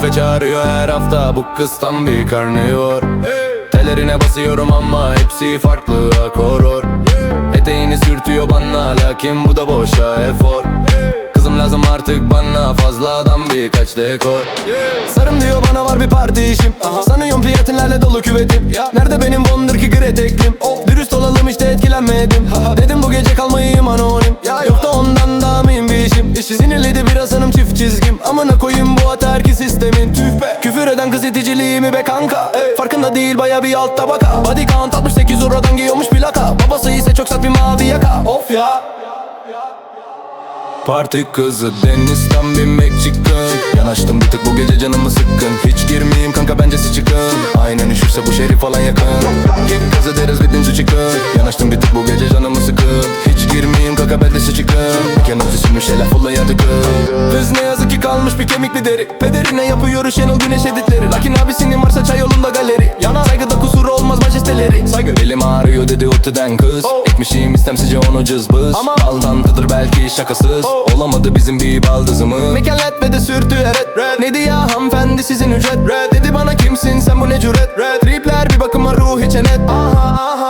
çağırıyor her hafta. Bu kız tam bir karnıyor Telerine basıyorum ama hepsi farklı akoror Eteğini sürtüyor bana lakin bu da boşa efor. Kızım lazım artık bana fazladan birkaç dekor. Sarım diyor bana var bir parti işim. Sanıyorum platinlerle dolu küvetim. Nerede benim bondur ki gri eteklim Dürüst olalım işte etkilenmedim. Dedim bu gece kalmayayım anonim. Yok da ondan daha mühim bir işim. Sinirliydi biraz hanım çift çizgim. Amına koyayım bu ataerki sistemin iticiliğimi be kanka? Farkında değil baya bir alt tabaka. Body count 68 oradan giyiyormuş plaka. Babası ise çok sert bir mavi yaka. Of ya. Parti kızı denizden bir Mexican Yanaştım bir tık bu gece canımı sıkkın. Hiç girmeyeyim kanka bencesi çıkın. Aynen üşürse bu şerif falan yakın. Kick kızı deriz bitince çıkın. Yanaştım bir tık bu gece canımı sıkın Hiç girmeyeyim kanka beldesi çıkın. Kenarı sürmüş ele fulla yadıkın Kız ne yazık ki kalmış bir kemikli deri. Pederine yapıyor Şenol Güneş editleri. Lakin abisinin otiden kız. Ekmişim istemsizce onu cızbız. Ama Aldantıdır belki şakasız. Olamadı bizim bir baldızımız. Mekanlet ve de sürtü evet red. Ne diye hanımefendi sizin ücret? Red. Dedi bana kimsin sen bu ne cüret? Red. Tripler bir bakıma ruhi çenet aha, aha,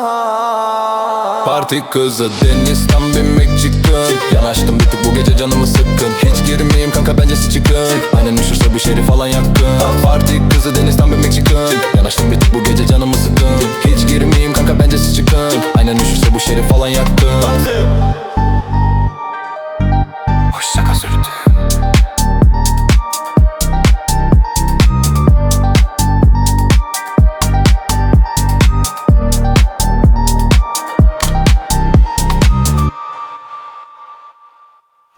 aha. Parti kızı denizden bir Mexican Yanaştım bir tık bu gece canımı sıkkın. Hiç girmeyeyim kanka bencesi çıkın. Aynen üşürse bu şerif falan yakın Parti kızı denizden bir Mexican Yanaştım bir tık bu gece canımı моя тут